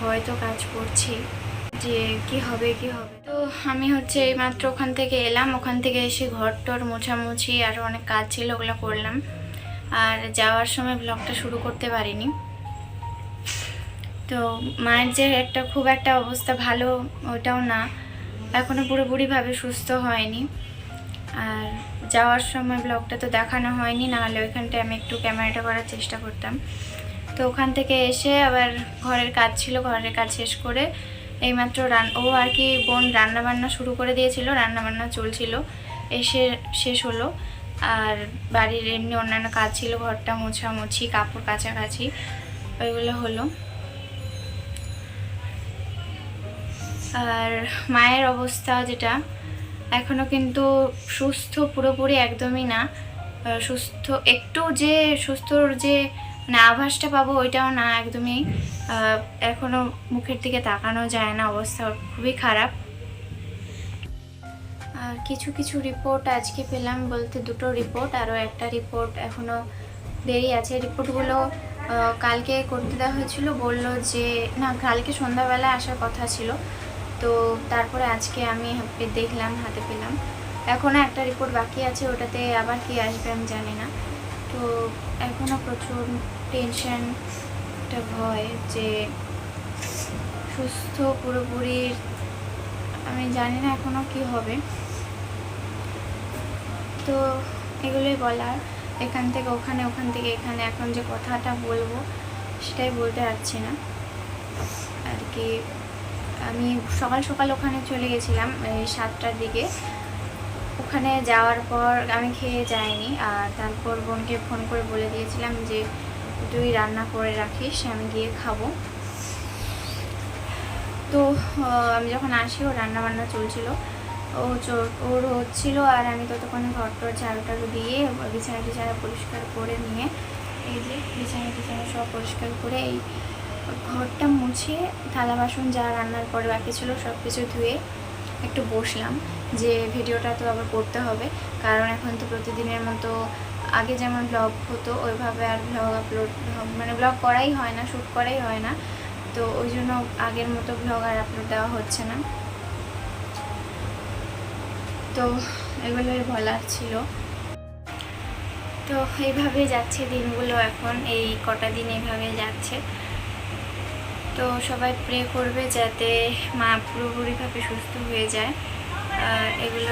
ভয় তো কাজ করছি। যে কি হবে কি হবে? তো আমি হচ্ছে এইমাত্র ওখান থেকে এলাম। ওখান থেকে এসে ঘর টর মোছামুছি আরও অনেক কাজ ছিল, ওগুলো করলাম। আর যাওয়ার সময় ব্লগটা শুরু করতে পারিনি। তো মায়ের যে একটা খুব একটা অবস্থা ভালো, ওটাও না। এখনও পুরোপুরিভাবে সুস্থ হয়নি। আর যাওয়ার সময় ব্লগটা তো দেখানো হয়নি, নাহলে ওইখানটায় আমি একটু ক্যামেরাটা করার চেষ্টা করতাম। তো ওখান থেকে এসে আবার ঘরের কাজ ছিল, ঘরের কাজ শেষ করে এইমাত্র রান, ও আর কি বোন রান্নাবান্না শুরু করে দিয়েছিল রান্না বান্না চলছিল, এসে শেষ হলো। আর বাড়ির এমনি অন্যান্য কাজ ছিল, ঘরটা মোছামুছি, কাপড় কাছাকাছি ওইগুলো হলো। আর মায়ের অবস্থা যেটা এখনও কিন্তু সুস্থ পুরোপুরি একদমই না। সুস্থ, একটু যে সুস্থর যে মানে আভাসটা পাবো ওইটাও না একদমই। আহ, এখনও মুখের দিকে তাকানো যায় না অবস্থা খুবই খারাপ। আর কিছু কিছু রিপোর্ট আজকে পেলাম বলতে দুটো রিপোর্ট আরও একটা রিপোর্ট এখনও দেরি আছে। রিপোর্টগুলো কালকে করতে দেওয়া হয়েছিল বলল যে না কালকে সন্ধ্যাবেলা আসার কথা ছিল। তো তারপরে আজকে আমি দেখলাম হাতে পেলাম। এখনও একটা রিপোর্ট বাকি আছে ওটাতে আবার কি আসবে আমি জানি না। তো এখনও প্রচুর টেনশন একটা ভয় যে সুস্থ, পুরোপুরি, আমি জানি না এখনও কি হবে। তো এগুলোই বলার। এখান থেকে ওখানে, ওখান থেকে এখানে। এখন যে কথাটা বলব, সেটাই বলতে পারছি না। আর কি, আমি সকাল সকাল ওখানে চলে গেছিলাম সাতটার দিকে। ওখানে যাওয়ার পর আমি খেয়ে যাইনি। আর তারপর বোনকে ফোন করে বলে দিয়েছিলাম যে, তুই রান্না করে রাখিস, আমি গিয়ে খাব। তো আমি যখন আসি ও রান্না বান্না চলছিল। ও ওর হচ্ছিল আর আমি ততক্ষণে ঘর টর, ঝাড়ু টাড়ু দিয়ে বিছানা টিছানা পরিষ্কার করে নিয়ে, এই যে বিছানা টিছানা সব পরিষ্কার করে এই ঘরটা মুছে, থালা বাসন যা রান্নার পরে বাকি ছিল সব কিছু ধুয়ে একটু বসলাম যে ভিডিওটা তো আবার করতে হবে। কারণ এখন তো প্রতিদিনের মতো আগে যেমন ব্লগ হতো, ওইভাবে আর ব্লগ আপলোড মানে ব্লগ করাই হয় না শ্যুট করাই হয় না। তো ওই জন্য আগের মতো ব্লগ আর আপলোড দেওয়া হচ্ছে না। তো এগুলোই বলার ছিল। তো এইভাবে যাচ্ছে দিনগুলো এখন, এই কটা দিন এইভাবে যাচ্ছে। তো সবাই প্রে করবে যাতে মা পুরোপুরিভাবে সুস্থ হয়ে যায়। এগুলো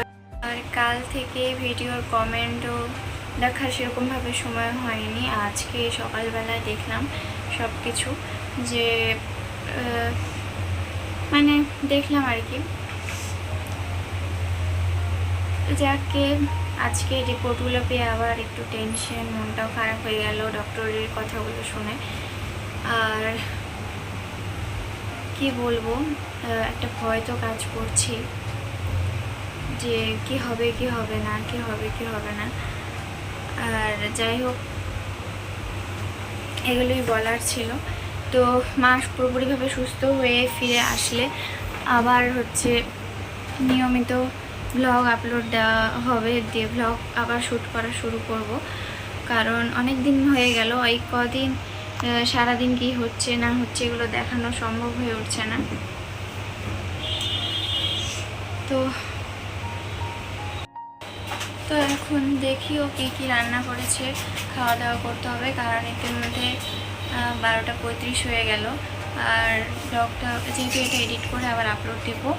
আর কাল থেকে ভিডিওর কমেন্টও দেখার সেরকমভাবে সময় হয়নি। আজকে সকালবেলায় দেখলাম সব কিছু যে মানে দেখলাম আর কি। যাকে আজকে রিপোর্টগুলো পেয়ে আবার একটু টেনশন মনটাও খারাপ হয়ে গেল ডক্টরের কথাগুলো শুনে। আর কি বলব? একটা ভয় তো কাজ করছি যে কি হবে কি হবে না, কি হবে কি হবে না। আর যাই হোক, এগুলোই বলার ছিল। তো মা পুরোপুরিভাবে সুস্থ হয়ে ফিরে আসলে আবার হচ্ছে নিয়মিত ব্লগ আপলোড দেওয়া হবে, দিয়ে ব্লগ আবার শ্যুট করা শুরু করব। কারণ অনেক দিন হয়ে গেল এই কদিন সারাদিন কি হচ্ছে, না হচ্ছে এগুলো দেখানো সম্ভব হয়ে উঠছে না। তো তো এখন দেখি ও কী কী রান্না করেছে খাওয়া দাওয়া করতে হবে, কারণ ইতিমধ্যে বারোটা পঁয়ত্রিশ হয়ে গেল। আর ব্লগটা, যেহেতু এটা এডিট করে আবার আপলোড দেবো,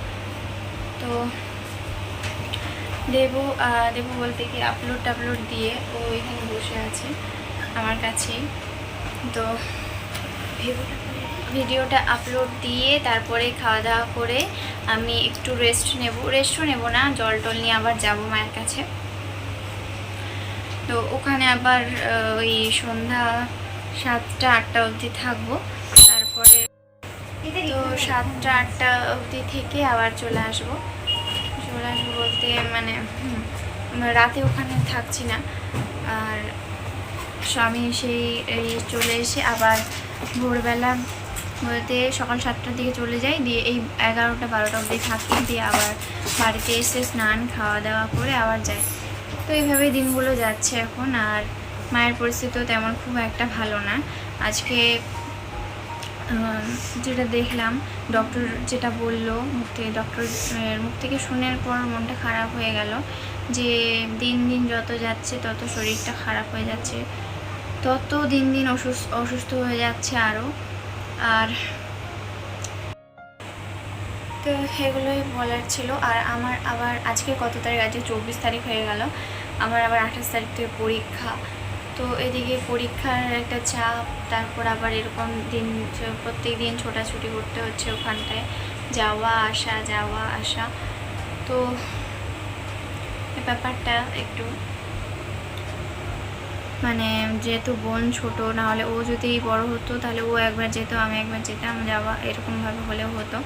তো দেবো দেবো বলতে কি আপলোড টাপলোড দিয়ে ও এখানে বসে আছে, আমার কাছেই। তো ভিডিওটা আপলোড দিয়ে তারপরে খাওয়া দাওয়া করে আমি একটু রেস্ট নেব। রেস্টও নেব না, জল টল নিয়ে আবার যাব মায়ের কাছে। তো ওখানে আবার ওই সন্ধ্যা সাতটা, আটটা অবধি থাকব। তারপরে তো সাতটা, আটটা অবধি থেকে আবার চলে আসব। চলে আসব বলতে মানে রাতে ওখানে থাকছি না। আর স্বামী সেই, এই চলে এসে আবার ভোরবেলা বলতে সকাল সাতটার দিকে চলে যাই, দিয়ে এই এগারোটা বারোটা অবধি থাকি, দিয়ে আবার বাড়িতে এসে স্নান, খাওয়া দাওয়া করে আবার যাই। তো এইভাবেই দিনগুলো যাচ্ছে এখন, আর মায়ের পরিস্থিতিও তেমন খুব একটা ভালো না। আজকে যেটা দেখলাম ডক্টর যেটা বলল মুখ থেকে ডক্টর মুখ থেকে শোনার পর মনটা খারাপ হয়ে গেল যে দিন দিন যত যাচ্ছে তত শরীরটা খারাপ হয়ে যাচ্ছে। তত দিন দিন অসুস্থ অসুস্থ হয়ে যাচ্ছে আরও আর তো সেগুলোই বলার ছিল। আর আমার আবার আজকে কত তারিখ? আজকে চব্বিশ তারিখ হয়ে গেল। আমার আবার আঠাশ তারিখ থেকে পরীক্ষা। তো এদিকে পরীক্ষার একটা চাপ, তারপর আবার এরকম দিন প্রত্যেক দিন ছোটাছুটি করতে হচ্ছে ওখানটায়। যাওয়া, আসা যাওয়া, আসা। তো ব্যাপারটা একটু মানে যেহেতু বোন ছোট না হলে ও যদি বড় হতো, তাহলে ও একবার যেত, আমি একবার যেতাম, যাওয়া এরকমভাবে হলেও হতো।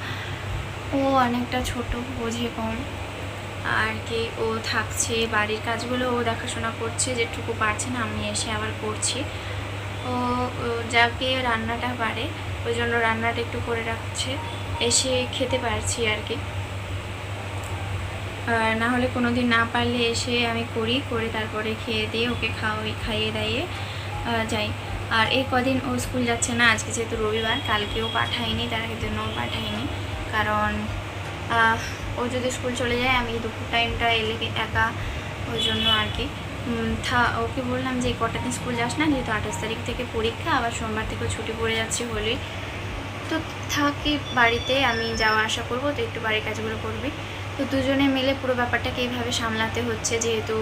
ও অনেকটা ছোট, বোঝে কম। আর কি, ও থাকছে, বাড়ির কাজগুলো ও দেখাশোনা করছে, যেটুকু পারছে না, আমি এসে আবার করছি। ও যাকে রান্নাটা পারে, ওই জন্য রান্নাটা একটু করে রাখছে, এসে খেতে পারছি আর কি। না হলে কোনো দিন না পারলে এসে আমি করি, করে তারপরে খেয়ে দিয়ে ওকে খাওয়াই, খাইয়ে দাইয়ে যাই। আর এই কদিন ও স্কুল যাচ্ছে না, আজকে যেহেতু রবিবার, কালকেও পাঠাইনি তার দিনও পাঠাইনি কারণ ও যদি স্কুল চলে যায়, আমি দুপুর টাইমটা এলে একা ওই জন্য আর কি। থা, ওকে বললাম যে, কটা দিন স্কুল যাস না? যেহেতু আঠাশ তারিখ থেকে পরীক্ষা, আবার সোমবার থেকেও ছুটি পড়ে যাচ্ছে বলে। তো, থাকি বাড়িতে, আমি যাওয়া আসা করব, তো একটু বাড়ির কাজগুলো করবি। তো দুজনে মিলে পুরো ব্যাপারটাকে এইভাবে সামলাতে হচ্ছে, যেহেতু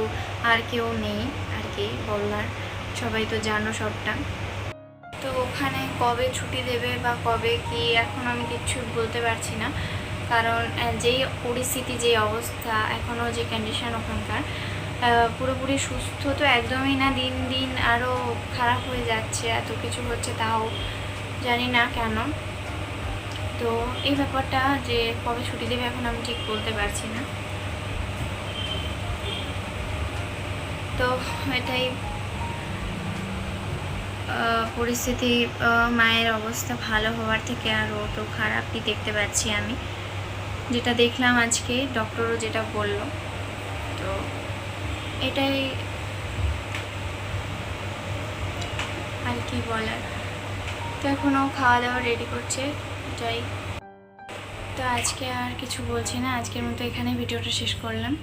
আর কেউ নেই আর কি বললার সবাই তো জানো সবটা। তো ওখানে কবে ছুটি দেবে বা কবে কি, এখন আমি কিচ্ছু বলতে পারছি না। কারণ যেই পরিস্থিতি যে অবস্থা এখনও যে কন্ডিশন ওখানকার পুরোপুরি সুস্থ তো একদমই না। দিন দিন আরও খারাপ হয়ে যাচ্ছে, এত কিছু হচ্ছে তাও জানি না কেন। তো এই ব্যাপারটা যে কবে ছুটি দেবে এখন আমি ঠিক বলতে পারছি না। তো এটাই পরিস্থিতি মায়ের অবস্থা ভালো হওয়ার থেকে আরও তো খারাপই দেখতে পাচ্ছি আমি। যেটা দেখলাম আজকে, ডক্টরও যেটা বলল। তো এটাই আর কি বলার। তো এখনও খাওয়া দাওয়া রেডি করছে। যাই তো আজকে আর কিছু বলছি না। আজকের মতো এখানে ভিডিওটা শেষ করলাম।